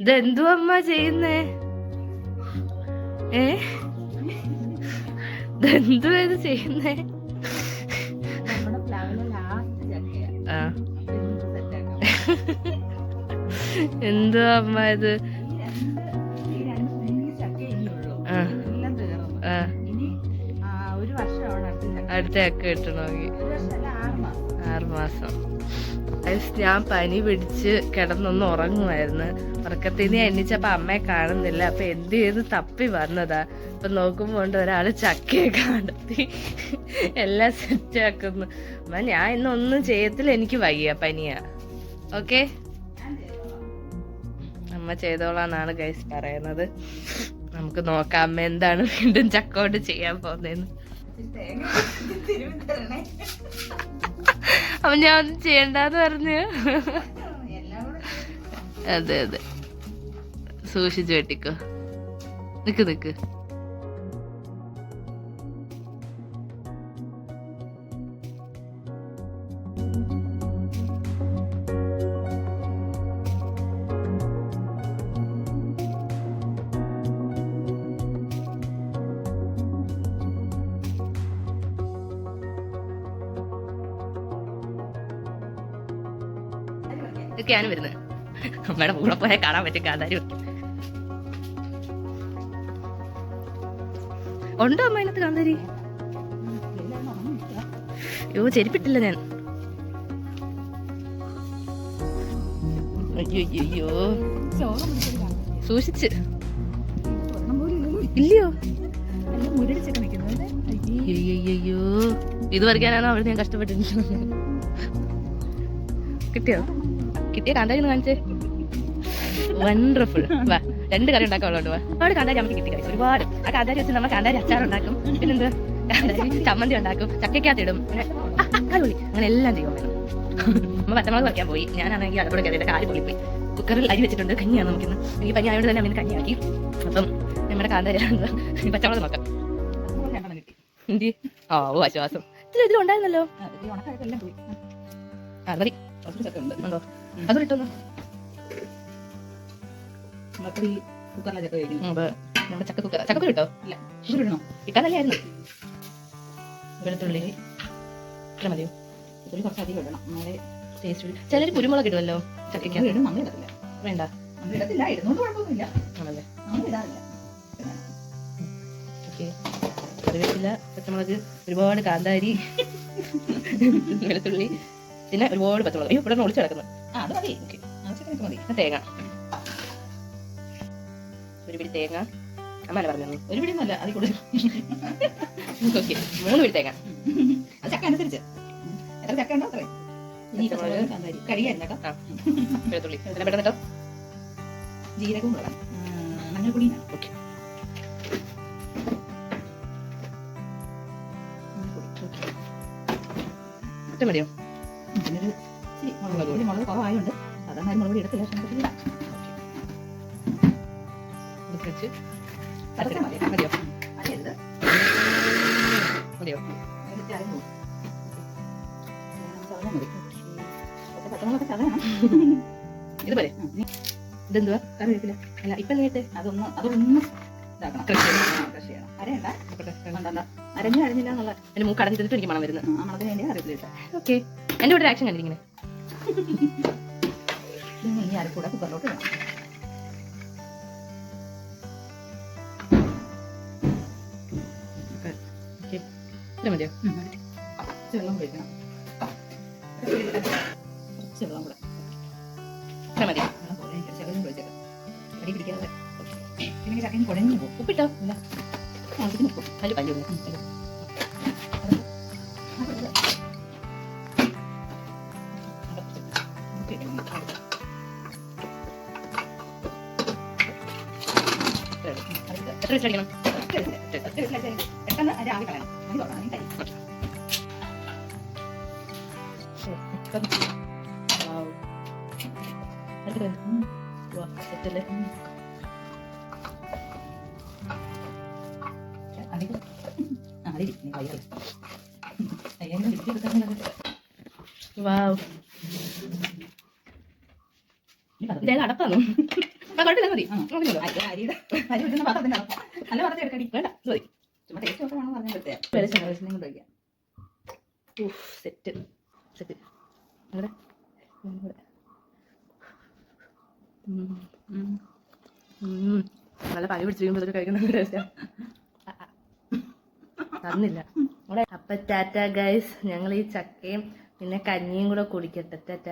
ഇതെന്തു അമ്മ ചെയ്യുന്നേ? ഏ? ഇതെന്തു ഇത് ചെയ്യുന്നേ? ആ. എന്തു അമ്മ ഇത്? അടുത്ത ചക്ക. കിട്ടണമെങ്കിൽ ഒരു ഞാൻ പനി പിടിച്ച് കിടന്നൊന്ന് ഉറങ്ങുമായിരുന്നു. ഉറക്കത്തിന് എണ്ണിച്ചപ്പോൾ എണ്ണിച്ചപ്പോ അമ്മയെ കാണുന്നില്ല. അപ്പൊ എന്ത് ചെയ്ത് തപ്പി വന്നതാ. അപ്പം നോക്കുമ്പോ ഉണ്ട് ഒരാൾ ചക്കയെ കണ്ടെത്തി എല്ലാം സെറ്റാക്കുന്നു അമ്മ ഞാൻ ഇന്നൊന്നും ചെയ്യത്തില്ല. എനിക്ക് വയ്യ പനിയാ. ഓക്കെ അമ്മ ചെയ്തോളാന്നാണ് ഗൈസ് പറയുന്നത്. നമുക്ക് നോക്കാം അമ്മ എന്താണ് വീണ്ടും ചക്ക കൊണ്ട് ചെയ്യാൻ പോകുന്നതെന്ന്. അപ്പൊ ഞാൻ ഒന്നും ചെയ്യണ്ടെന്ന് പറഞ്ഞു. അതെ അതെ. സൂക്ഷിച്ചു വെട്ടിക്കോ. നിക്ക് നിക്ക്. ഇതൊക്കെയാണ് വരുന്നത്. അമ്മയുടെ കൂടെ പോയാൽ കാണാൻ പറ്റും കാന്താരി ഉണ്ടോ അമ്മ അതിനകത്ത് കാന്താരി. അയ്യോ ചെരിപ്പിട്ടില്ല ഞാൻ. അയ്യോ. സൂക്ഷിച്ച്. ഇല്ലയോ? അയ്യോ ഇത് വരയ്ക്കാനാണോ അവിടെ ഞാൻ കഷ്ടപ്പെട്ടിട്ടുണ്ട് കിട്ടിയോ? കിട്ടിയ കാന്താരി കാണിച്ചേ. വണ്ടർഫുൾ വാ രണ്ട് കറി ഉണ്ടാക്കാനുള്ളത് വാ. ഒരുപാട് കാന്താരി നമുക്ക് കിട്ടി കഴിച്ചു ഒരുപാട്. ആ കാന്താരി വെച്ച് നമ്മൾ കാന്താരി അച്ചാർ ഉണ്ടാക്കും. പിന്നെന്ത്? ചമ്മന്തി ഉണ്ടാക്കും. ചക്കയ്ക്കകത്തിടും പൊളി അങ്ങനെ എല്ലാം ചെയ്യും അമ്മ. പച്ചമുളക് പറിക്കാൻ പോയി. ഞാനാണെങ്കിൽ അടുപ്പോടെ കയറിയിട്ട് കാൽ പൊളിപ്പോയി. കുക്കറിൽ അരി വെച്ചിട്ടുണ്ട്. കഞ്ഞിയാണ് നമുക്കിന്ന്. എനിക്ക് പനി ആയതുകൊണ്ട് തന്നെ അമ്മ കഞ്ഞിയാക്കി. അപ്പം നമ്മുടെ കാന്താരി പച്ചമുളക് നോക്കാം. എന്തി? ഓ ആശ്വാസം ഇതിൽ ഇതിലുണ്ടായിരുന്നല്ലോ മതി ചക്ക ഉണ്ട്. ഉണ്ടോ അതും ഇട്ടൊന്ന് ഈ കുക്കറിലെ ചക്ക. നമ്മുടെ കുക്കർ ഇല്ല. വെളുത്തുള്ളി ഇത്ര മതിയോ ഇതിൽ കുറച്ച് അധികം ഇടണം. നമ്മളെ ടേസ്റ്റ് ചിലർ കുരുമുളക് ഇടുമല്ലോ ചക്കയ്ക്ക് ഇടും, നമ്മൾ ഇടത്തില്ല. വേണ്ട നമ്മൾ ഇടത്തില്ല, ഇടുന്നോണ്ട് കുഴപ്പമൊന്നുമില്ല. ആണല്ലേ നമ്മൾ ഇടാറില്ല. ഓക്കെ കറിവേപ്പില പച്ചമുളക് ഒരുപാട് കാന്താരി വെളുത്തുള്ളി പിന്നെ ഒരുപാട് പച്ചമുളക്. അയ്യോ ഇവിടെ ഒളിച്ചു കിടക്കുന്നു. ആ, അത് മതി. ആവശ്യത്തിനൊക്കെ മതി. തേങ്ങ. ഒരു പിടി തേങ്ങ. അമ്മല്ല പറഞ്ഞു ഒരു പിടി നല്ല അതിൽ കൂടുതൽ. ഓക്കെ മൂന്ന് പിടി തേങ്ങ. അത് ചക്ക അനുസരിച്ച്. എത്ര ചക്ക ഉണ്ടോ അത്രയും. കഴുകിയായിരുന്നു കേട്ടോ. വെളുത്തുള്ളി പിന്നെ പെട്ടെന്ന് കേട്ടോ ജീരകവും വേണം. ഓക്കെ. മതിയോ? മുളക് പൊടി. മുളക് കുറവായതുകൊണ്ട് സാധാരണ ആരും മുളക് പൊടി ഇടത്തില്ല പക്ഷെ നമുക്ക് ഇടാം. ഇത് വെച്ച് അതൊക്കെ മതി. മതിയോ അറിയരുത്. മതിയോ അതിലിട്ട് അരഞ്ഞു പോകും. ചതഞ്ഞാൽ മതി. കുറച്ച് പച്ചമുളകൊക്കെ ചതയണം. ഇത് പോരെ ഉം, ഇനി ഇതെന്തുവാ അല്ല ഇപ്പൊ നീട്ട് അതൊന്ന് അതൊന്ന് ഇതാക്കണം ചെയ്യണം. ചെയ്യണം. അരയണ്ട അരഞ്ഞു അരഞ്ഞില്ല എന്നുള്ള എന്റെ മൂക്ക് അടഞ്ഞിട്ട് എനിക്ക് മണം വരുന്നത് ആ മണത്തിന് വേണ്ടി കറിവേപ്പില ഇട്ടേ. ഓക്കെ എന്റെ കൂടെ ആക്ഷൻ കണ്ടിരിങ്ങനെ ഇനി ഈ അരക്കൂടെ കുക്കറിലോട്ട് ഇടാം കൂടെ ഇത്ര മതി ഉപ്പിട്ടോ അല്ല ഉപ്പും അതിൽ പല്ലു എത്ര വെച്ചടിക്കണം പെട്ടെന്ന് അത് ആവി കളയണം അത് തുറക്കണം വാവ്. ഇതേത് അടപ്പാന്നു ആ കുഴപ്പമില്ല മതി. നല്ല പാത്രത്തിൽ എടുക്കടി. വേണ്ട വെളിച്ചെണ്ണ സെറ്റ് സെറ്റ്. നല്ല കഴിക്കുന്ന തന്നില്ല. അപ്പൊ ടാറ്റ ഗൈസ് ഞങ്ങൾ ഈ ചക്കയും പിന്നെ കഞ്ഞിയും കൂടെ കുടിക്കട്ടെ. ടാറ്റ.